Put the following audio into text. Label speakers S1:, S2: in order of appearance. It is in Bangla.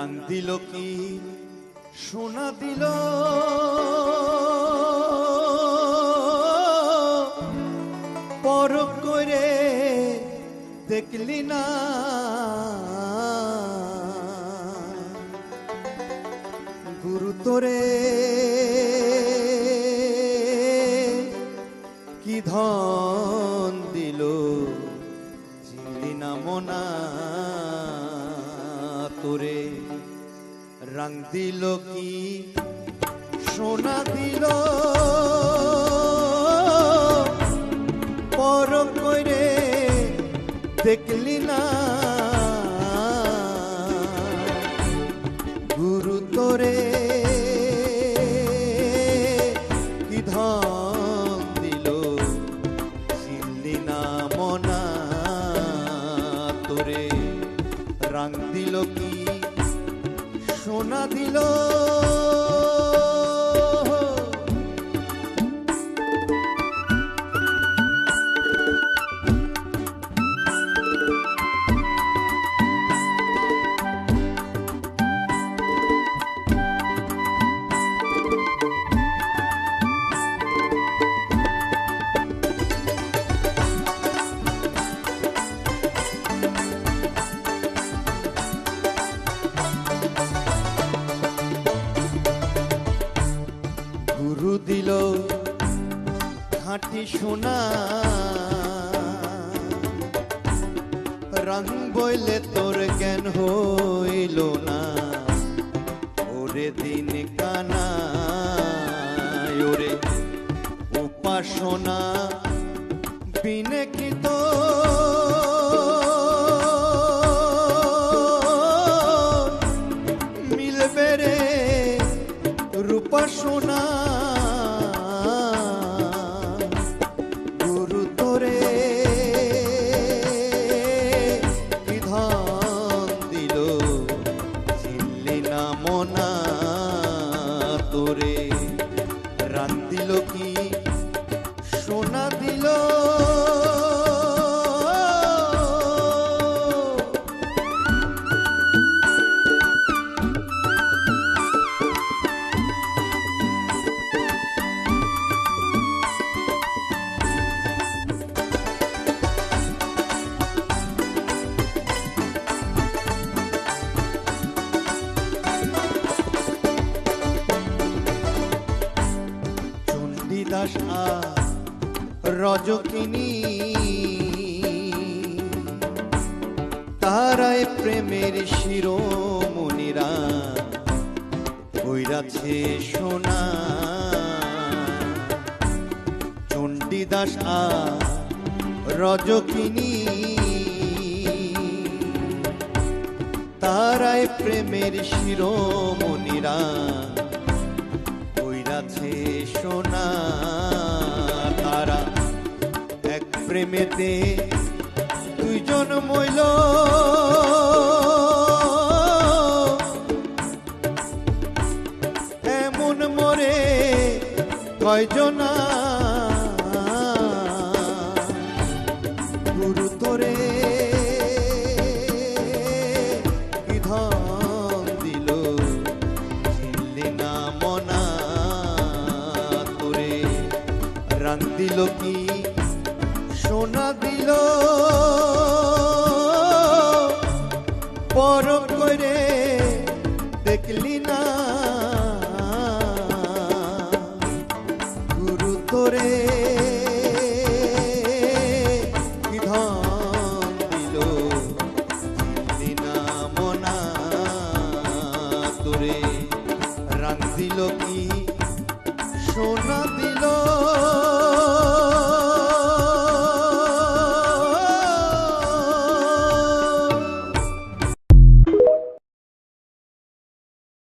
S1: রাং দিল কি? সোনা দিল। পর করে দেখলি না। গুরু তোরে কি ধন তোরে রং দিল কি সোনা দিল। পর করে দেখলি না। গুরু তোরে রং দিল কি? সোনা দিল খাঁটি শোনা। রং বইলে তোর জ্ঞান হইল না। ওরে দিন কানা ওরে উপাসনা চিনলি না মনা তোরে। রাত দিল কি চণ্ডীদাস আর রজকিনী। তারাই প্রেমের শিরোমণিরা কইরাছে সোনা। চণ্ডীদাস আর রজকিনী। তারাই প্রেমের শিরোমণিরা কইরাছে সোনা। প্রেমেতে দুইজন মইল। এমন মরে কয়জনা গুরু তোরে দিল কি ঘরে রাখছিল কি? সোনা